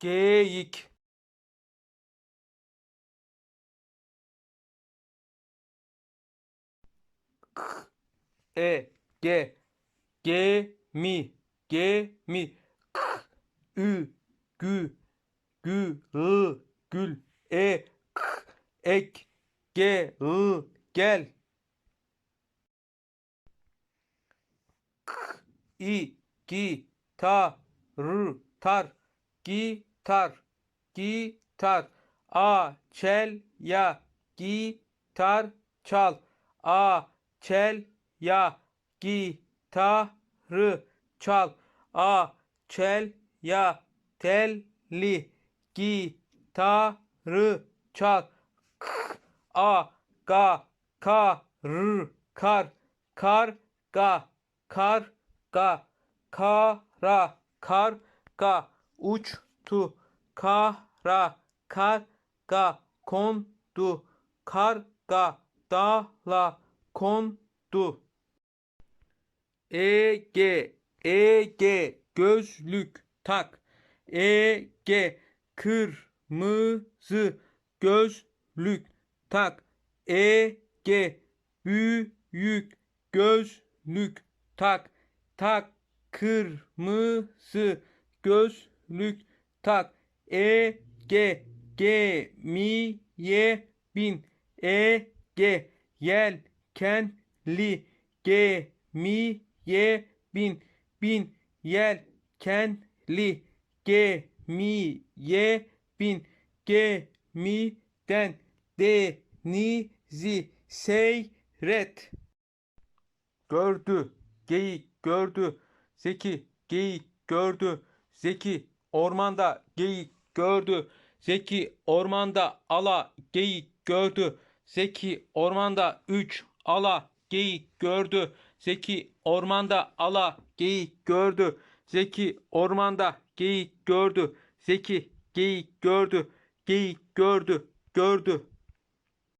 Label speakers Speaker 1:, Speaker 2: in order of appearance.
Speaker 1: Geyik. K, e, ge, gemi, gemi. K, ü, gü, gü, ı, gül, e, k, ek, ge, ı, gel. K, i, gi, ta, r, tar, gitar, gitar. A, çel, ya, gitar, çal. A, çel, ya, gitarı, çal. A, çel, ya, telli, gitarı, çal. K, a, ga, ka, r, kar, kar, ga, kar, ga, kara, kar, ga, uçtu, kara, kar, ga, kondu, karga, dala, kondu. Ege, Ege, gözlük tak. Ege, kırmızı gözlük tak. Ege, büyük gözlük tak. Tak, kırmızı gözlük tak. Ege, gemiye bin. Ege, yelkenli gemiye bin. Bin, yelkenli gemiye bin. Gemiden denizi seyret. Gördü, geyik gördü. Zeki. Geyik gördü. Zeki ormanda geyik gördü. Zeki ormanda ala geyik gördü. Zeki ormanda üç ala geyik gördü. Zeki ormanda ala geyik gördü. Zeki ormanda geyik gördü. Zeki geyik gördü. Geyik gördü. Gördü.